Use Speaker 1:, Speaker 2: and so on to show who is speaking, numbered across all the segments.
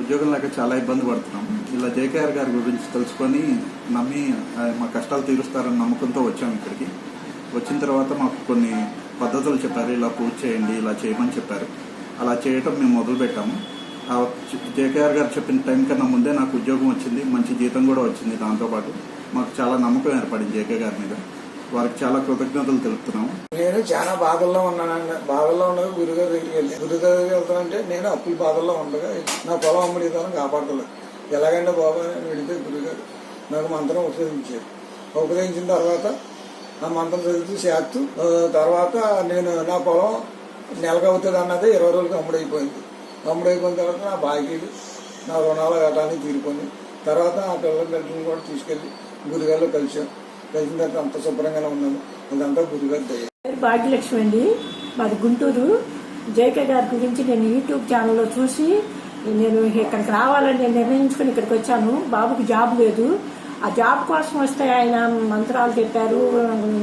Speaker 1: ఉద్యోగం లేక చాలా ఇబ్బంది పడుతున్నాం. ఇలా జేకేఆర్ గారి గురించి తెలుసుకొని నమ్మి మా కష్టాలు తీరుస్తారని నమ్మకంతో వచ్చాము ఇక్కడికి. వచ్చిన తర్వాత మాకు కొన్ని పద్ధతులు చెప్పారు. ఇలా పూజ చేయండి ఇలా చేయమని చెప్పారు. అలా చేయటం మేము మొదలుపెట్టాము. ఆ జేకేఆర్ గారు చెప్పిన టైం కన్నా ముందే నాకు ఉద్యోగం వచ్చింది మంచి జీతం కూడా వచ్చింది. దాంతోపాటు మాకు చాలా నమ్మకం ఏర్పడింది జేకే గారి మీద. వారికి చాలా కృతజ్ఞతలు తెలుపుతున్నాము
Speaker 2: నేను చాలా బాధల్లో ఉన్నానండి. బాధల్లో ఉండగా గురుగారి దగ్గరికి వెళ్ళి గురుగారి వెళ్తాను అంటే నేను అప్పుల బాధల్లో ఉండగా నా పొలం అమ్ముడితాను కాపాడతలేదు. ఎలాగంటే బాబా అని అడిగితే గురుగారు నాకు మంత్రం ఉపయోగించారు ఉపయోగించిన తర్వాత ఆ మంత్రం చదువుతూ చేస్తూ తర్వాత నేను నా పొలం నెలకవుతుంది అన్నది ఇరవై రోజులకి అమ్ముడైపోయింది. అమ్ముడైపోయిన తర్వాత నా బాకీలు నా రుణాలు గటాన్ని తీరుకొని తర్వాత ఆ పిల్లల బిడ్డలను కూడా తీసుకెళ్ళి గురుగారిలో కలిసాం కలిసిన తర్వాత అంత శుభ్రంగానే ఉన్నాము. అదంతా గురుగారి దయ.
Speaker 3: పేరు భాగ్యలక్ష్మి అండి. మాది గుంటూరు. జేకే గారి గురించి నేను యూట్యూబ్ ఛానల్లో చూసి నేను ఇక్కడికి రావాలని నేను నిర్ణయించుకుని ఇక్కడికి వచ్చాను. బాబుకి జాబ్ లేదు. ఆ జాబ్ కోసం వస్తే ఆయన మంత్రాలు చెప్పారు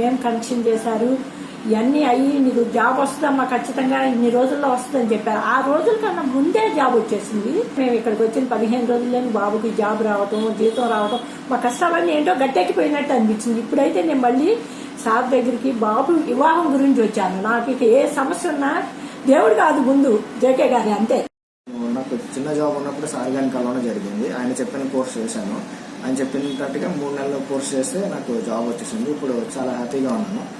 Speaker 3: మేము కనెక్షన్ చేశారు. ఇవన్నీ అయ్యి నీకు జాబ్ వస్తుందమ్మా ఖచ్చితంగా ఇన్ని రోజుల్లో వస్తుందని చెప్పారు. ఆ రోజుల కన్నా ముందే జాబ్ వచ్చేసింది. మేము ఇక్కడికి వచ్చిన పదిహేను రోజుల్లోనే బాబుకి జాబ్ రావటం జీతం రావటం మా కష్టాలన్నీ ఏంటో గట్టెక్కిపోయినట్టు అనిపించింది. ఇప్పుడైతే నేను మళ్ళీ సార్ దగ్గరికి బాబు వివాహం గురించి వచ్చాను. నాకు ఇక ఏ సమస్య ఉన్నా దేవుడు కాదు ముందు జేకే గారి అంతే.
Speaker 4: నాకు చిన్న జాబ్ ఉన్నప్పుడు సార్ గారిని కలవడం జరిగింది. ఆయన చెప్పిన కోర్స్ చేశాను. ఆయన చెప్పినట్టుగా మూడు నెలల కోర్స్ చేస్తే నాకు జాబ్ వచ్చేసింది. ఇప్పుడు చాలా హ్యాపీగా ఉన్నాను.